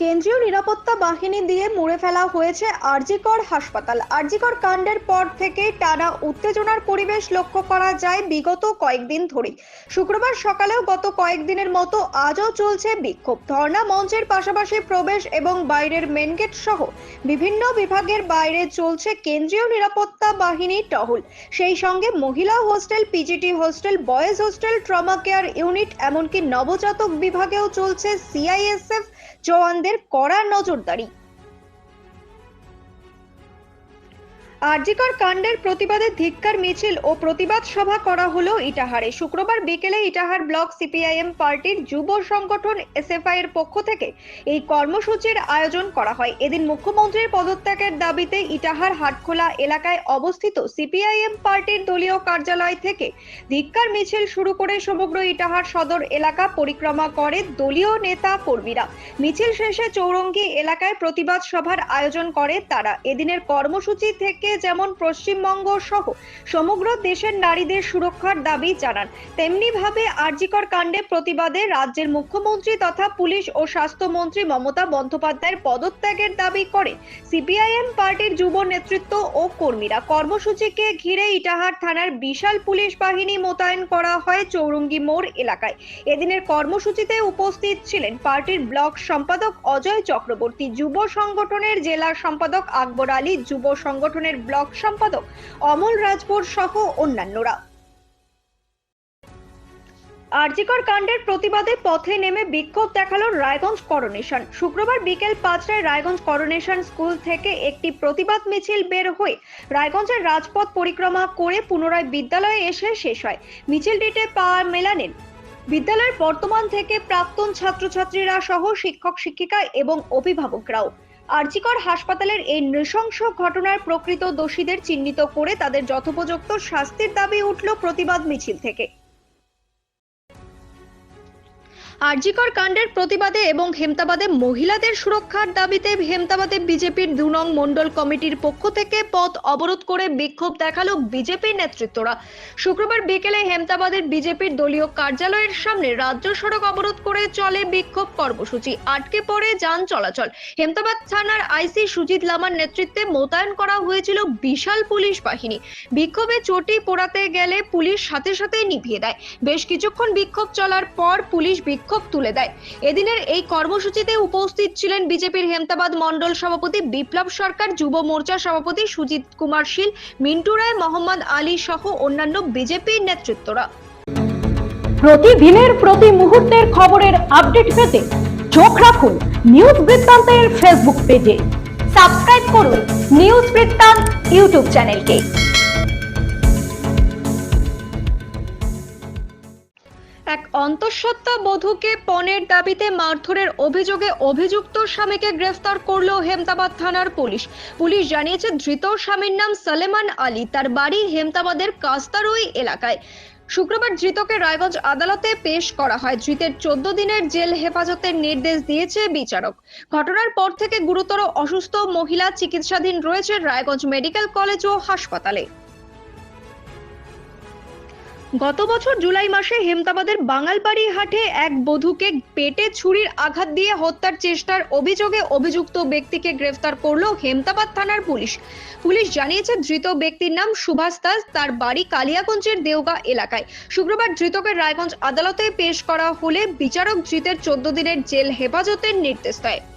কেন্দ্রীয় নিরাপত্তা বাহিনী দিয়ে মুড়ে ফেলা হয়েছে আরজিকর হাসপাতাল। আরজিকর কাণ্ডের পর থেকে টানা উত্তেজনার পরিবেশ লক্ষ্য করা যায় বিগত কয়েকদিন ধরে শুক্রবার সকালেও গত কয়েকদিনের মতো আজও চলছে বিক্ষোভ। ধর্ণা মঞ্চের পাশাপাশি প্রবেশ এবং বাইরের মেন গেট সহ বিভিন্ন বিভাগের বাইরে চলছে কেন্দ্রীয় নিরাপত্তা বাহিনী টহল। সেই সঙ্গে মহিলা hostel, PGT hostel, boys hostel, trauma care unit, এমনকি নবজাতক বিভাগেও চলছে সিআইএসএফ, জওয়ানদের কড়া নজরদারি। আরজিকর কাণ্ডের প্রতিবাদে ধিক্কার, মিছিল ও প্রতিবাদ সভা করা হলো ইটাহারে। শুক্রবার বিকেলে ইটাহার ব্লক সিপিআইএম পার্টির যুব সংগঠন এসএফআই এর পক্ষ থেকে এই কর্মসূচির আয়োজন করা হয়। এদিন মুখ্যমন্ত্রীর পদত্যাগের দাবিতে ইটাহার হাটখোলা এলাকায় অবস্থিত সিপিআইএম পার্টির দলীয় কার্যালয় থেকে ধিক্কার, মিছিল শুরু করে সমগ্র ইটাহার সদর এলাকা পরিক্রমা করে দলীয় নেতা কর্মীরা। মিছিল শেষে চৌরঙ্গি এলাকায় প্রতিবাদ সভার আয়োজন করে তারা। এদিনের কর্মসূচি থেকে যেমন পশ্চিমবঙ্গ সহ সমগ্র দেশের নারীদের সুরক্ষার দাবি জানান। তেমনি ভাবে আরজিকর কাণ্ডে প্রতিবাদে রাজ্যের মুখ্যমন্ত্রী তথা পুলিশ ও স্বাস্থ্যমন্ত্রী মমতা বন্দ্যোপাধ্যায়ের পদত্যাগের দাবি করে সিপিআইএম পার্টির যুব নেতৃত্ব ও কর্মীরা। কর্মসূচিকে ঘিরে ইটাহার থানার বিশাল পুলিশ বাহিনী মোতায়েন করা হয় চৌরঙ্গি মোড় এলাকায়। এদিনের কর্মসূচিতে উপস্থিত ছিলেন পার্টির ব্লক সম্পাদক অজয় চক্রবর্তী, যুব সংগঠনের জেলা সম্পাদক আকবর আলী, যুব সংগঠনের ব্লক সম্পাদক অমল রাজপুর সহ অন্যান্যরা। আরজিকর কাণ্ডের প্রতিবাদে পথে নেমে বিক্ষোভ দেখাল রায়গঞ্জ করোনেশন। শুক্রবার বিকেল পাঁচটায় রায়গঞ্জ করোনেশন স্কুল থেকে একটি প্রতিবাদ মিছিল বের হয়ে রায়গঞ্জের রাজপথ পরিক্রমা করে পুনরায় বিদ্যালয়ে এসে শেষ হয়। মিছিলটিতে পা মেলানেন বিদ্যালয়ের বর্তমান থেকে প্রাক্তন ছাত্রছাত্রীরা সহ শিক্ষক শিক্ষিকা এবং অভিভাবকরাও। আরজিকর হাসপাতালের এই নৃশংস ঘটনার প্রকৃত দোষীদের চিহ্নিত করে তাদের যথোপযুক্ত শাস্তির দাবি উঠল প্রতিবাদ মিছিল থেকে। আরজিকর কাণ্ডের প্রতিবাদে এবং হেমতাবাদে মহিলাদের সুরক্ষার দাবিতে হেমতাবাদে বিজেপির দু নং মণ্ডল কমিটির পক্ষ থেকে পথ অবরোধ করে বিক্ষোভ দেখাল বিজেপি নেতৃত্বরা। শুক্রবার বিকেলে হেমতাবাদের বিজেপির দলীয় কার্যালয়ের সামনে রাজ্য সড়ক অবরোধ করে চলে বিক্ষোভ কর্মসূচি। আটকে পড়ে যান চলাচল। হেমতাবাদ থানার আইসি সুজিত লামার নেতৃত্বে মোতায়েন করা হয়েছিল বিশাল পুলিশ বাহিনী। বিক্ষোভে চটি পোড়াতে গেলে পুলিশ সাথে সাথে নিভিয়ে দেয়। বেশ কিছুক্ষণ বিক্ষোভ চলার পর পুলিশ বিক্ষোভ তুলে দেয়। এদিনের এই কর্মসূচিতে উপস্থিত ছিলেন বিজেপির হেমতাবাদ মণ্ডল সভাপতি বিপ্লব সরকার, যুব মোর্চা সভাপতি সুজিত কুমার শীল, মিন্টু রায়, মোহাম্মদ আলী সহ অন্যান্য বিজেপির নেতৃত্বরা। প্রতিদিনের প্রতি মুহূর্তের খবরের আপডেট পেতে চোখ রাখুন নিউজ বৃত্তান্তের ফেসবুক পেজে। সাবস্ক্রাইব করুন নিউজ বৃত্তান্ত ইউটিউব চ্যানেলকে। অন্তঃসত্ত্বা বধূকে পণের দাবিতে মারধরের অভিযোগে অভিযুক্ত স্বামীকে গ্রেফতার করল হেমতাবাদ থানার পুলিশ। পুলিশ জানিয়েছে, ধৃত স্বামীর নাম সালেমান আলী। তার বাড়ি হেমতাবাদের কাস্তারুই এলাকায়। শুক্রবার ধৃতকে রায়গঞ্জ আদালতে পেশ করা হয়। ধৃতের চোদ্দ দিনের জেল হেফাজতের নির্দেশ দিয়েছে বিচারক। ঘটনার পর থেকে গুরুতর অসুস্থ মহিলা চিকিৎসাধীন রয়েছে রায়গঞ্জ মেডিকেল কলেজ ও হাসপাতালে। গত বছর জুলাই মাসে হেমতাবাদের বাঙালবাড়ি হাটে এক বধূকে পেটে ছুরির আঘাত দিয়ে হত্যার চেষ্টার অভিযোগে অভিযুক্ত ব্যক্তিকে গ্রেফতার করল হেমতাবাদ থানার পুলিশ। পুলিশ জানিয়েছে ধৃত ব্যক্তির নাম সুভাষ দাস, তার বাড়ি কালিয়াগঞ্জের দেওগা এলাকায়। শুক্রবার ধৃতকে রায়গঞ্জ আদালতে পেশ করা হলে বিচারক ধৃতের চোদ্দ দিনের জেল হেফাজতের নির্দেশ দেয়।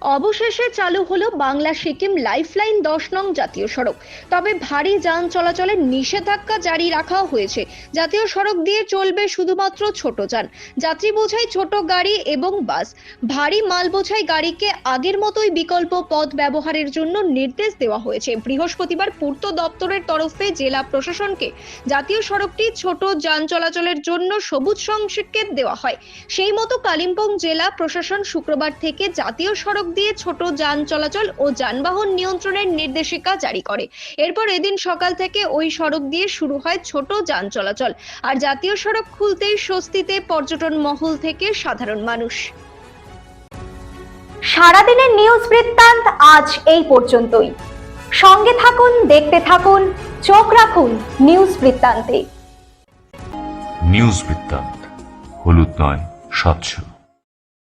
অবশেষে চালু হলো বাংলা সিকিম লাইফলাইন দশ নং জাতীয় সড়ক। তবে ভারী যান চলাচলের নিষেধাজ্ঞা জারি রাখা হয়েছে। জাতীয় সড়ক দিয়ে চলবে শুধুমাত্র ছোট যান। যাত্রী বোঝাই ছোট গাড়ি এবং বাস। ভারী মাল বোঝাই গাড়িকে আগের মতোই বিকল্প পথ ব্যবহারের জন্য নির্দেশ দেওয়া হয়েছে। বৃহস্পতিবার পূর্ত দপ্তরের তরফে জেলা প্রশাসনকে জাতীয় সড়কটি ছোট যান চলাচলের জন্য সবুজ সংকেত দেওয়া হয়। সেই মতো কালিম্পং জেলা প্রশাসন শুক্রবার থেকে জাতীয় সড়ক দিয়ে ছোট যান চলাচল ও যানবাহন নিয়ন্ত্রণের নির্দেশিকা জারি করে। এরপর এদিন সকাল থেকে ওই সড়ক দিয়ে শুরু হয় ছোট যান চলাচল। আর জাতীয় সড়ক খুলতেই স্বস্তিতে পর্যটন মহল থেকে সাধারণ মানুষ। সারাদিনের নিউজ বৃত্তান্ত আজ এই পর্যন্তই। সঙ্গে থাকুন দেখতে থাকুন চোখ রাখুন নিউজ বৃত্তান্তে। নিউজ বৃত্তান্ত হলুদ নয় স্বচ্ছ।